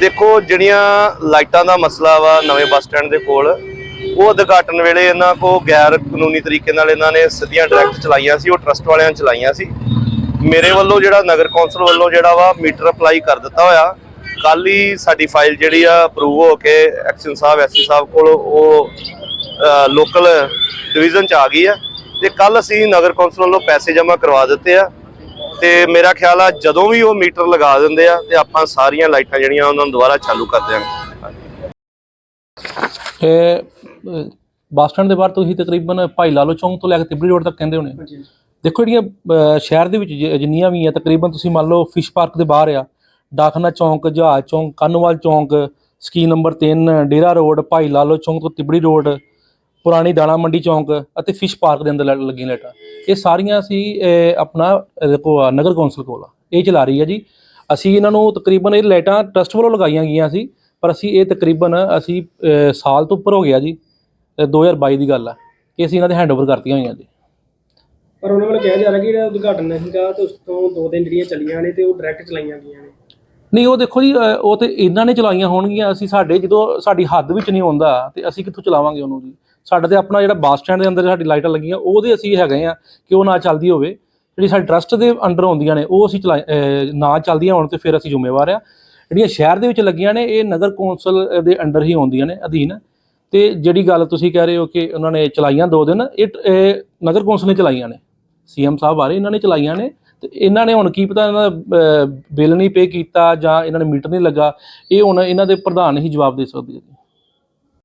ਦੇਖੋ, ਜਿਹੜੀਆਂ ਲਾਈਟਾਂ ਦਾ ਮਸਲਾ ਵਾ ਨਵੇਂ ਬੱਸ ਸਟੈਂਡ ਦੇ ਕੋਲ, ਉਹ ਉਦਘਾਟਨ ਵੇਲੇ ਇਹਨਾਂ ਕੋ ਗੈਰ ਕਾਨੂੰਨੀ ਤਰੀਕੇ ਨਾਲ ਇਹਨਾਂ ਨੇ ਸਿੱਧੀਆਂ ਡਾਇਰੈਕਟ ਚਲਾਈਆਂ ਸੀ, ਉਹ ਟਰਸਟ ਵਾਲਿਆਂ ਚਲਾਈਆਂ ਸੀ। ਮੇਰੇ ਵੱਲੋਂ ਜਿਹੜਾ, ਨਗਰ ਕੌਂਸਲ ਵੱਲੋਂ ਜਿਹੜਾ ਵਾ ਮੀਟਰ ਅਪਲਾਈ ਕਰ ਦਿੱਤਾ ਹੋਇਆ। ਕੱਲ ਹੀ ਸਾਡੀ ਫਾਈਲ ਜਿਹੜੀ ਆ ਅਪਰੂਵ ਹੋ ਕੇ ਐਕਸ਼ਨ ਸਾਹਿਬ ਐਸਸੀ ਸਾਹਿਬ ਕੋਲ ਉਹ ਲੋਕਲ ਡਿਵੀਜ਼ਨ ਚ ਆ ਗਈ ਆ। ਤੇ ਕੱਲ ਅਸੀਂ ਨਗਰ ਕੌਂਸਲ ਵੱਲੋਂ ਪੈਸੇ ਜਮ੍ਹਾਂ ਕਰਵਾ ਦਿੱਤੇ ਆ। ਤੇ ਮੇਰਾ ਖਿਆਲ ਆ ਜਦੋਂ ਵੀ ਉਹ ਮੀਟਰ ਲਗਾ ਦਿੰਦੇ ਆ ਤੇ ਆਪਾਂ ਸਾਰੀਆਂ ਲਾਈਟਾਂ ਜਿਹੜੀਆਂ ਉਹਨਾਂ ਨੂੰ ਦੁਬਾਰਾ ਚਾਲੂ ਕਰ ਦਿਆਂਗੇ। ਇਹ ਅਹ, ਬੱਸ ਸਟੈਂਡ ਦੇ ਬਾਹਰ ਤੁਸੀਂ ਤਕਰੀਬਨ ਭਾਈ ਲਾਲੋ ਚੌਂਕ ਤੋਂ ਲੈ ਕੇ ਤਿਬੜੀ ਰੋਡ ਤੱਕ ਕਹਿੰਦੇ ਹੋਣੇ। ਦੇਖੋ ਜਿਹੜੀਆਂ ਸ਼ਹਿਰ ਦੇ ਵਿੱਚ ਜਿੰਨੀਆਂ ਵੀ ਆ ਤਕਰੀਬਨ ਤੁਸੀਂ ਮੰਨ ਲਓ ਫਿਸ਼ ਪਾਰਕ ਦੇ ਬਾਹਰ ਆ ਡਾਕਨਾ ਚੌਂਕ ਜਹਾਜ਼ ਚੌਂਕ ਕੰਨਵਾਲ ਚੌਂਕ ਸਕੀ ਨੰਬਰ 3 ਡੇਰਾ ਰੋਡ ਭਾਈ ਲਾਲੋ ਚੌਂਕ ਤੋਂ ਤਿਬੜੀ ਰੋਡ ਪੁਰਾਣੀ ਦਾਣਾ ਮੰਡੀ ਚੌਂਕ ਅਤੇ ਫਿਸ਼ ਪਾਰਕ ਦੇ ਅੰਦਰ ਲੱਗੀਆਂ ਲਾਈਟਾਂ। ਇਹ ਸਾਰੀਆਂ ਅਸੀਂ ਅਹ, ਆਪਣਾ ਆ, ਨਗਰ ਕੌਂਸਲ ਕੋਲ ਇਹ ਚਲਾ ਰਹੀ ਹੈ ਜੀ। ਅਸੀਂ ਇਹਨਾਂ ਨੂੰ ਤਕਰੀਬਨ ਇਹ ਲਾਈਟਾਂ ਟਰਸਟ ਵੱਲੋਂ ਲਗਾਈਆਂ ਗਈਆਂ ਸੀ ਪਰ ਅਸੀਂ ਇਹ ਤਕਰੀਬਨ ਅਸੀਂ ਸਾਲ ਤੋਂ ਉੱਪਰ ਹੋ ਗਿਆ ਜੀ। ਇਹ 2022 ਦੀ ਗੱਲ ਆ ਕਿ ਅਸੀਂ ਇਹਨਾਂ ਦੇ ਹੈਂਡਓਵਰ ਕਰਤੀਆਂ ਹੋਈਆਂ ਜੀ। ਪਰ ਉਹਨਾਂ ਵੱਲੋਂ ਕਿਹਾ ਜਾ ਰਿਹਾ ਕਿ ਜਿਹੜਾ ਉਦਘਾਟਨ ਨਹੀਂ ਸੀਗਾ ਤੇ ਉਸ ਤੋਂ ਦੋ ਦਿਨ ਜਿਹੜੀਆਂ ਚੱਲੀਆਂ ਨੇ ਤੇ ਉਹ ਡਾਇਰੈਕਟ ਚਲਾਈਆਂ ਗਈਆਂ ਨੇ। ਨਹੀਂ ਉਹ ਦੇਖੋ ਜੀ ਉਹ ਤੇ ਇਹਨਾਂ ਨੇ ਚਲਾਈਆਂ ਹੋਣਗੀਆਂ। ਅਸੀਂ ਸਾਡੇ ਜਦੋਂ ਸਾਡੀ ਹੱਦ ਵਿੱਚ ਨਹੀਂ ਆਉਂਦਾ ਤੇ ਅਸੀਂ ਕਿੱਥੋਂ ਚਲਾਵਾਂਗੇ ਉਹਨੂੰ ਜੀ? ਸਾਡਾ ਤੇ ਆਪਣਾ ਜਿਹੜਾ ਬੱਸ ਸਟੈਂਡ ਦੇ ਅੰਦਰ ਸਾਡੀ ਲਾਈਟਾਂ ਲੱਗੀਆਂ, ਉਹਦੇ ਅਸੀਂ ਹੈਗੇ ਆ ਕਿ ਉਹ ਨਾ ਚੱਲਦੀ ਹੋਵੇ। ਜਿਹੜੀ ਸਾਡੀ ਟਰਸਟ ਦੇ ਅੰਡਰ ਆਉਂਦੀਆਂ ਨੇ, ਉਹ ਅਸੀਂ ਚਲਾ ਨਾ ਚੱਲਦੀਆਂ ਹੋਣ ਤੇ ਫਿਰ ਅਸੀਂ ਜ਼ਿੰਮੇਵਾਰ ਆ। ਜਿਹੜੀਆਂ ਸ਼ਹਿਰ ਦੇ ਵਿੱਚ ਲੱਗੀਆਂ ਨੇ, ਇਹ ਨਗਰ ਕੌਂਸਲ ਦੇ ਅੰਡਰ ਹੀ ਆਉਂਦੀਆਂ ਨੇ ਅਧੀਨ। ਤੇ ਜਿਹੜੀ ਗੱਲ ਤੁਸੀਂ ਕਹਿ ਰਹੇ ਹੋ ਕਿ ਉਹਨਾਂ ਨੇ ਚਲਾਈਆਂ ਦੋ ਦਿਨ, ਇਹ ਇਹ ਨਗਰ ਕੌਂਸਲ ਨੇ ਚਲਾਈਆਂ ਨੇ। ਸੀਐਮ ਸਾਹਿਬ ਆ ਰਹੇ ਇਹਨਾਂ ਨੇ ਚਲਾਈਆਂ ਨੇ। ਤੇ ਇਹਨਾਂ ਨੇ ਹੁਣ ਕੀ ਪਤਾ ਇਹਨਾਂ ਦਾ ਬਿੱਲ ਨਹੀਂ ਪੇ ਕੀਤਾ ਜਾਂ ਇਹਨਾਂ ਨੇ ਮੀਟਰ ਨਹੀਂ ਲੱਗਾ, ਇਹ ਹੁਣ ਇਹਨਾਂ ਦੇ ਪ੍ਰਧਾਨ ਹੀ ਜਵਾਬ ਦੇ ਸਕਦੇ ਜੀ।